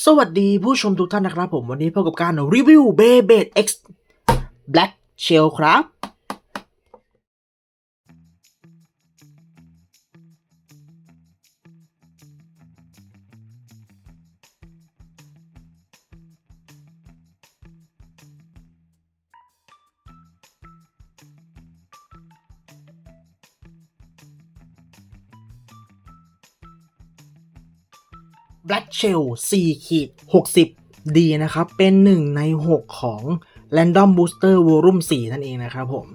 สวัสดีผู้ชมทุกท่านนะครับผมวันนี้พบกับการรีวิวเบเบดเอ็กซ์แบล็กเชลครับ Black Shell 4ขีด60 D นะครับ เป็นหนึ่งใน 6 ของ Random Booster Volume 4 นั่นเองนะครับผม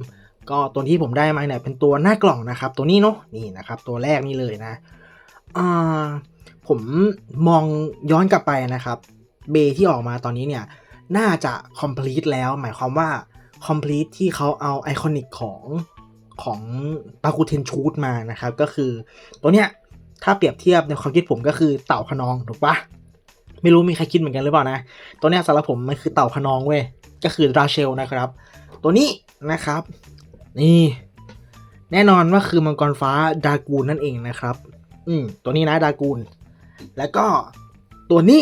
ก็ตัวที่ผมได้มาเนี่ยเป็นตัวหน้ากล่องนะครับ ตัวนี้เนาะนี่นะครับ ตัวแรกนี่เลยนะอ่าผมมองย้อนกลับไปนะครับเบที่ออกมาตอนนี้เนี่ย น่าจะ complete แล้ว หมายความว่า complete ที่เขาเอาไอคอนิกของของปากูเทนชูดมานะครับ ก็คือตัวเนี้ย ถ้าเปรียบเทียบในความคิดผมก็คือเต่าขนองถูกปะไม่รู้มีใครคิดเหมือนกันหรือเปล่านะ ตัวเนี้ยสำหรับผมมันคือเต่าขนองเว้ย ก็คือราเชลนะครับ ตัวนี้นะครับ นี่ แน่นอนว่าคือมังกรฟ้าดากูนนั่นเองนะครับ อืมตัวนี้นะดากูน แล้วก็ตัวนี้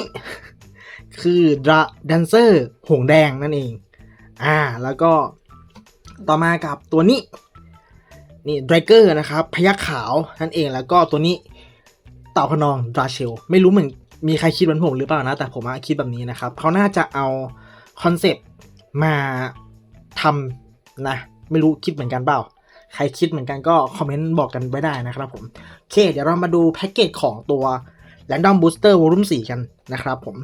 คือดราแดนเซอร์หงแดงนั่นเอง อ่า แล้วก็ต่อมากับตัวนี้ นี่ดรเกอร์นะครับ พยักขาวนั่นเอง แล้วก็ตัวนี้ เต่าขนองดราเชลไม่รู้เหมือนมีใครคิดเหมือนผมหรือเปล่านะ แต่ผมคิดแบบนี้นะครับเขาน่าจะเอาคอนเซปต์มาทำนะ ไม่รู้คิดเหมือนกันเปล่า ใครคิดเหมือนกันก็คอมเมนต์บอกกันไว้ได้นะครับผมโอเค เดี๋ยวเรามาดูแพ็กเกจของตัว Random Booster Volume 4 กันนะครับผม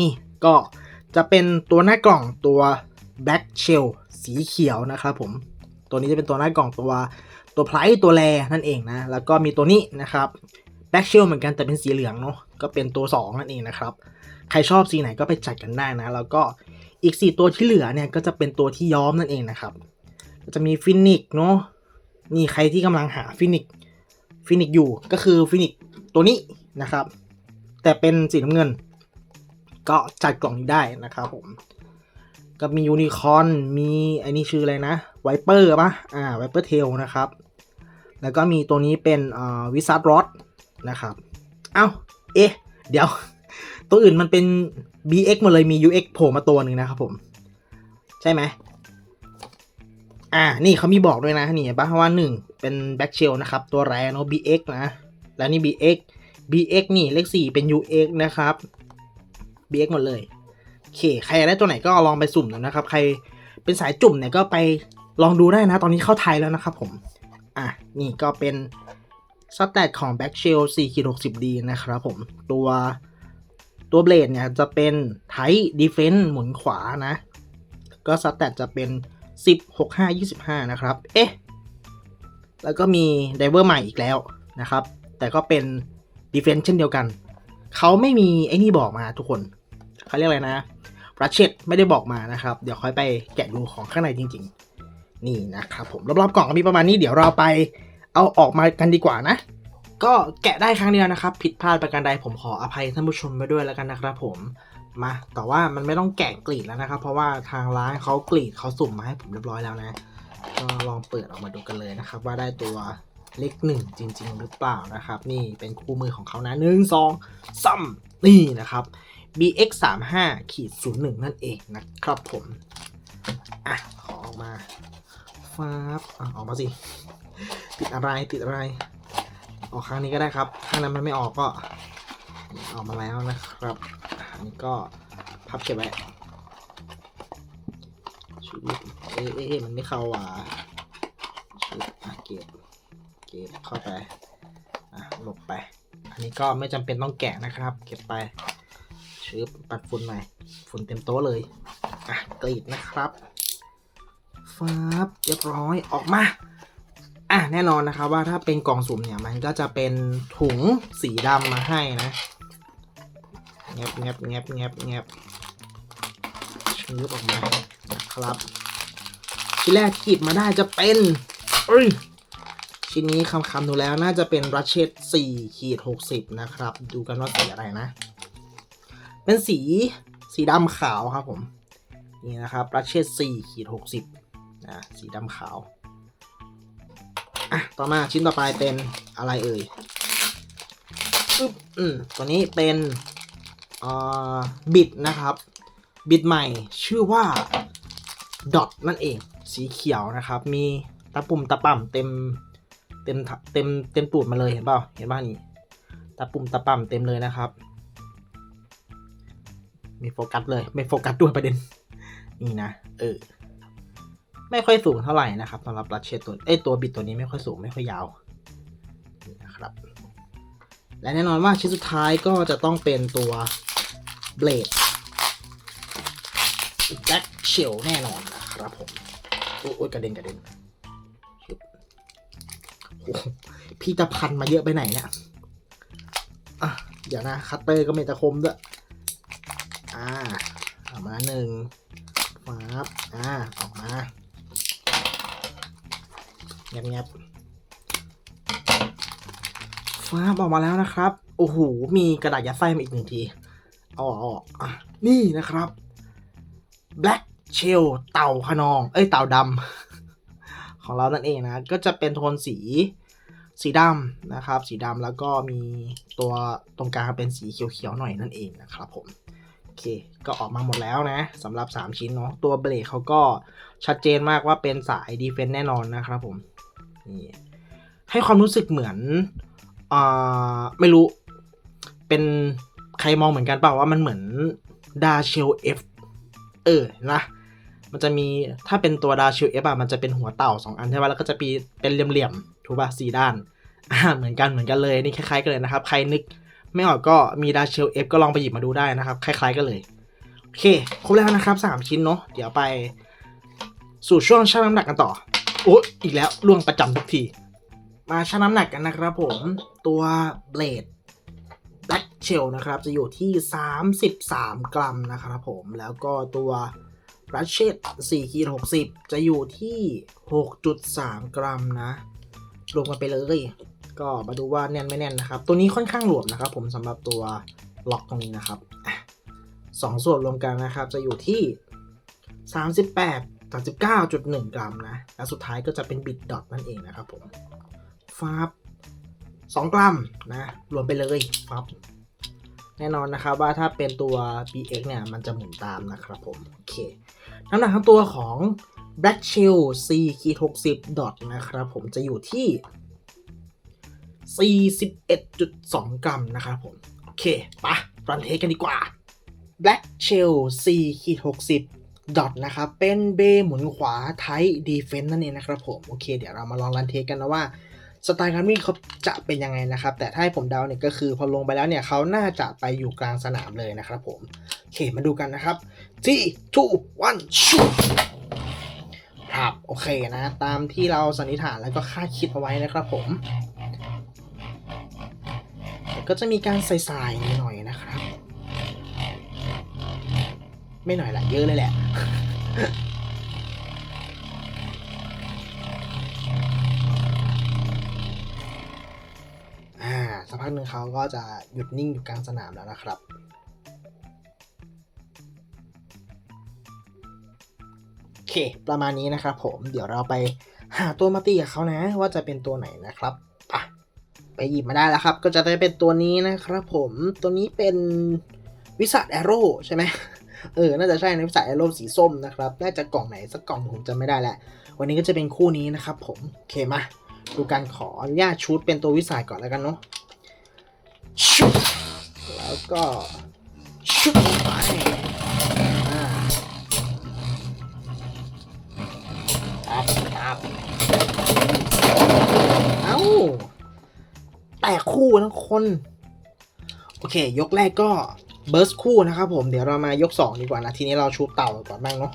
นี่ก็จะเป็นตัวหน้ากล่องตัว Black Shell สีเขียวนะครับผม ตัวนี้จะเป็นตัวหน้ากล่องตัวตัวไพรตัวแรนั่นเองนะ แล้วก็มีตัวนี้นะครับ บ็กเชลเหมือนกันแต่เป็นสีเหลืองเนาะก็เป็นตัว 2 นั่นเองนะครับ ใครชอบสีไหนก็ไปจัดกันได้นะ แล้วก็อีก 4 ตัวที่เหลือเนี่ยก็จะเป็นตัวที่ย้อมนั่นเองนะครับ ก็จะมีฟินิกเนาะนี่ใครที่กำลังหาฟินิกฟินิกอยู่ก็คือฟินิกตัวนี้นะครับ แต่เป็นสีน้ำเงิน ก็จัดกล่องนี้ได้นะครับผมก็มียูนิคอนมีไอ้นี่ชื่ออะไรนะไวเปอร์ปะอ่าไวเปอร์เทลนะครับ แล้วก็มีตัวนี้เป็นอ่าวิซัตรอด นะครับ เอ้า เอ๊ะ เดี๋ยว ตัวอื่นมันเป็น BX หมดเลยมี UX โผล่มาตัวหนึ่งนะครับผม ใช่ไหม อ่า นี่เขามีบอกด้วยนะ นี่เห็นปะว่าหนึ่งเป็นแบ็กเชลนะครับ ตัวแรเนาะ BX นะ แล้วนี่ BX BX นี่เลขสี่เป็น UX นะครับ BX หมดเลยโอเค ใครได้ตัวไหนก็ลองไปสุ่มดูนะครับ ใครเป็นสายจุ่มเนี่ยก็ไปลองดูได้นะ ตอนนี้เข้าไทยแล้วนะครับผม อะ นี่ก็เป็น สแตทของ Back Shell 4.60D นะครับผม ตัวตัวเบลดเนี่ยจะเป็นไท Defense หมุนขวานะ ก็สแตทจะเป็น10 6 5 25 นะครับ เอ๊ะ แล้วก็มีไดเวอร์ใหม่อีกแล้วนะครับ แต่ก็เป็น Defense เช่นเดียวกัน เขาไม่มีไอ้นี่บอกมาทุกคนเขาเรียกอะไรนะรัชเชตไม่ได้บอกมานะครับ เดี๋ยวค่อยไปแกะดูของข้างในจริง ๆ นี่นะครับผมรอบๆกล่องก็มีประมาณนี้เดี๋ยวเราไป เอาออกมากันดีกว่านะ ก็แกะได้ครั้งเดียวนะครับ ผิดพลาดประการใดผมขออภัยท่านผู้ชมไปด้วยแล้วกันนะครับผมมาแต่ว่ามันไม่ต้องแกะกรีดแล้วนะครับ เพราะว่าทางร้านเขากรีดเขาสุ่มมาให้ผมเรียบร้อยแล้วนะก็ลองเปิดออกมาดูกันเลยนะครับ ว่าได้ตัวเลขหนึ่งจริง ๆ หรือเปล่านะครับ นี่เป็นคู่มือของเขานะหนึ่งสองซ้ำนี่นะครับ bx 3 5ขีด01นั่นเองนะครับผมอะขอออกมาฟ้าบ์ออกมาสิ ติดอะไรติดอะไร ออกข้างนี้ก็ได้ครับข้างนั้นมันไม่ออกก็ออกมาแล้วนะครับอันนี้ก็พับเก็บไว้ชุดเอ๊ะมันไม่เข้าอะชุดอะเก็บเก็บเข้าไปอะหลบไป อันนี้ก็ไม่จำเป็นต้องแกะนะครับ เก็บไปชื้อปัดฝุ่นหน่อยฝุ่นเต็มโต๊ะเลยอะกรีดนะครับฟ้าบเรียบร้อยออกมา อะแน่นอนนะครับว่าถ้าเป็นกล่องสุ่มเนี่ยมันก็จะเป็นถุงสีดำมาให้นะเงียบเงียบเงียบเงียบเงียบชื้อออกมานะครับชิ้นแรกที่หยิบมาได้จะเป็นเอ้ยชิ้นนี้คำคำดูแล้วน่าจะเป็นรัชเชต4ขีด60 นะครับ ดูกันว่าสีอะไรนะ เป็นสีสีดำขาวครับผม นี่นะครับรัชเชต4ขีด60นะสีดำขาว อะต่อมาชิ้นต่อไปเป็นอะไรเอ่ยอึ๊บอืมตัวนี้เป็นอ่าบิดนะครับ บิดใหม่ชื่อว่าดอทนั่นเอง สีเขียวนะครับ มีตะปุ่มตะป่ำเต็มเต็มเต็มเต็มตูดมาเลยเห็นเปล่าเห็นบ้านี่ตะปุ่มตะป่ำเต็มเลยนะครับมีโฟกัสเลย ไม่โฟกัสด้วยประเด็น นี่นะ เออ ไม่ค่อยสูงเท่าไหร่นะครับสำหรับรัชเชตตัวเอ้ยตัวบิดตัวนี้ไม่ค่อยสูงไม่ค่อยยาวนะครับและแน่นอนว่าชิ้นสุดท้ายก็จะต้องเป็นตัวเบลดแจ็คเชลแน่นอนนะครับผมโอ้ยกระเด็นกระเด็นพี่ตะพันมาเยอะไปไหนเนี่ยอะเดี๋ยวนะคัตเตอร์ก็ไม่ตะคมด้วยอ่าเอามาหนึ่งฟับอ่าออกมา งียบงียบฟ้าบออกมาแล้วนะครับ โอ้โห มีกระดาษยัดไส้มาอีกหนึ่งทีเอาออกอะนี่นะครับ Black Shell เต่าขนอง เอ้ย เต่าดำ ของเรานั่นเองนะ ก็จะเป็นโทนสี สีดำนะครับ สีดำแล้วก็มีตัวตรงกลางเป็นสีเขียวๆหน่อยนั่นเองนะครับผมโอเค ก็ออกมาหมดแล้วนะสำหรับ 3 ชิ้นเนาะ ตัวเบรกเขาก็ชัดเจนมากว่าเป็นสายดีเฟน s ์แน่นอนนะครับผม นี่ให้ความรู้สึกเหมือนอ่าไม่รู้ เป็นใครมองเหมือนกันเปล่าว่ามันเหมือนดาเชลเอฟเออนะมันจะมีถ้าเป็นตัวดาเชลเอฟอะมันจะเป็นหัวเต่า 2 อันใช่ป่ะแล้วก็จะมีเป็นเหลี่ยมๆถูกป่ะสี่ด้านอ่าเหมือนกันเหมือนกันเลยนี่คล้ายๆกันเลยนะครับ ใครนึกไม่ออกก็มีดาเชลเอฟก็ลองไปหยิบมาดูได้นะครับ คล้าย ๆกันเลยโอเคครบแล้วนะครับ 3 ชิ้นเนาะเดี๋ยวไปสู่ช่วงชั่งน้ำหนักกันต่อ โอ้อีกแล้วล่วงประจำทุกที มาชั่งน้ำหนักกันนะครับผมตัวเบลดแบล็กเชลนะครับ จะอยู่ที่ 33 กรัมนะครับผมแล้วก็ตัวรัชเชต4ขีด60 จะอยู่ที่ 6.3 กรัมนะรวมกันไปเลย ก็มาดูว่าแน่นไม่แน่นนะครับ ตัวนี้ค่อนข้างหลวมนะครับ ผมสำหรับตัวล็อกตรงนี้นะครับสองส่วนรวมกันนะครับ จะอยู่ที่ 38 39.1 กรัมนะ และสุดท้ายก็จะเป็นบิดดอทนั่นเองนะครับผมฟาบ2 กรัมนะ รวมไปเลยฟาบแน่นอนนะครับว่าถ้าเป็นตัว BX เนี่ย มันจะหมุนตามนะครับผม โอเค น้ำหนักทั้งตัวของ Black Shell C ขีด60 ดอทนะครับผมจะอยู่ที่ 41.2 กรัมนะครับผม โอเค ปะรันเทสกันดีกว่า Black Shell C ขีด60 ดอทนะครับเป็นเบหมุนขวาไทดีเฟน s ์นั่นเองนะครับผม โอเค เดี๋ยวเรามาลองรันเทสกันนะว่าสไตล์การวิ่งเขาจะเป็นยังไงนะครับ แต่ถ้าให้ผมเดาเนี่ยก็คือพอลงไปแล้วเนี่ยเขาน่าจะไปอยู่กลางสนามเลยนะครับผม โอเค มาดูกันนะครับที่2 1ชูครับ โอเคนะ ตามที่เราสันนิษฐานแล้วก็คาดคิดเอาไว้นะครับผมก็จะมีการใส่ๆหน่อยๆนะครับ ไม่หน่อยละเยอะเลยแหละ อ่าสักพักหนึ่งเขาก็จะหยุดนิ่งอยู่กลางสนามแล้วนะครับโอเค ประมาณนี้นะครับผมเดี๋ยวเราไปหาตัวมาตีกับเขานะ ว่าจะเป็นตัวไหนนะครับอะไปหยิบมาได้แล้วครับ ก็จะได้เป็นตัวนี้นะครับผมตัวนี้เป็นวิสัทแอโร่ใช่ไหม เออ น่าจะใช่ในวิสัทแอโร่สีส้มนะครับ น่าจะกล่องไหนสักกล่องผมจำไม่ได้แหละ วันนี้ก็จะเป็นคู่นี้นะครับผม โอเคมา ดูการขออนุญาตชุดเป็นตัววิสัยก่อนแล้วกันเนาะ แล้วก็ชุดไปอ่าครับครับเอ้า แต่คู่ทั้งคน โอเค ยกแรกก็ เบิร์สคู่นะครับผมเดี๋ยวเรามายก 2 ดีกว่านะ ทีนี้เราชูเต่าก่อนบ้างเนาะ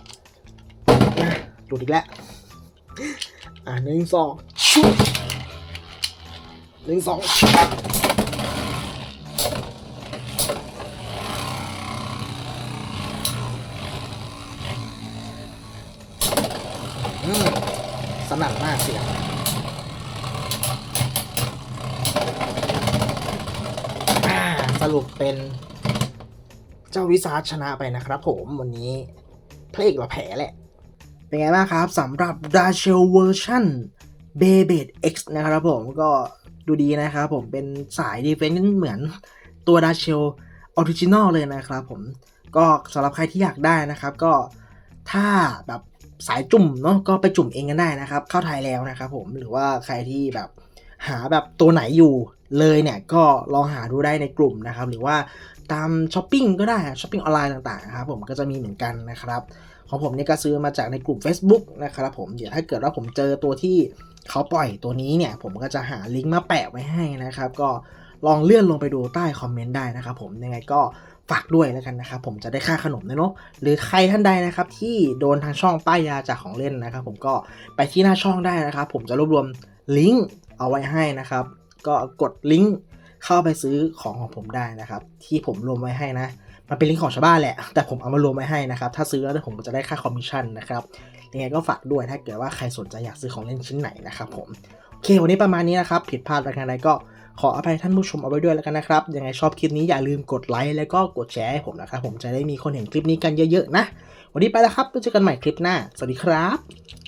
อะดูอีกแล้ว อ่าหนึ่งสองชุบหนึ่งสองสนั่นมากเสียงสรุปเป็น เจ้าวิสาชนะไปนะครับผมวันนี้เพลกเราแผลแหละ เป็นไงบ้างครับสำหรับ d a c h e l Version b e b e d X นะครับผมก็ดูดีนะครับผมเป็นสายดีเฟนซ์เหมือนตัว d a c h e l ออริจินอลเลยนะครับผมก็สำหรับใครที่อยากได้นะครับก็ถ้าแบบสายจุ่มเนาะก็ไปจุ่มเองกันได้นะครับ เข้าไทยแล้วนะครับผมหรือว่าใครที่แบบหาแบบตัวไหนอยู่เลยเนี่ยก็ลองหาดูได้ในกลุ่มนะครับ หรือว่า ตามช้อปปิ้งก็ได้ช้อปปิ้งออนไลน์ต่างๆครับผมก็จะมีเหมือนกันนะครับของผมเนี่ยก็ซื้อมาจากในกลุ่ม Facebook นะครับผมเดี๋ยวถ้าเกิดว่าผมเจอตัวที่เขาปล่อยตัวนี้เนี่ย ผมก็จะหาลิงก์มาแปะไว้ให้นะครับ ก็ลองเลื่อนลงไปดูใต้คอมเมนต์ได้นะครับผมยังไงก็ฝากด้วยแล้วกันนะครับผมจะได้ค่าขนมนะเนาะหรือใครท่านใดนะครับที่โดนทางช่องป้ายยาจากของเล่นนะครับ ผมก็ไปที่หน้าช่องได้นะครับ ผมจะรวบรวมลิงก์เอาไว้ให้นะครับ ก็กดลิงก์ เข้าไปซื้อของของผมได้นะครับ ที่ผมรวมไว้ให้นะ มันเป็นลิงก์ของชาวบ้านแหละ แต่ผมเอามารวมไว้ให้นะครับ ถ้าซื้อแล้วผมจะได้ค่าคอมมิชชั่นนะครับยังไงก็ฝากด้วยถ้าเกิดว่าใครสนใจอยากซื้อของเล่นชิ้นไหนนะครับผมโอเควันนี้ประมาณนี้นะครับผิดพลาดประการใดก็ขออภัยท่านผู้ชมเอาไว้ด้วยแล้วกันนะครับ ยังไงชอบคลิปนี้อย่าลืมกดไลค์แล้วก็กดแชร์ให้ผมนะครับ ผมจะได้มีคนเห็นคลิปนี้กันเยอะๆนะ วันนี้ไปแล้วครับไว้เจอกันใหม่คลิปหน้า สวัสดีครับ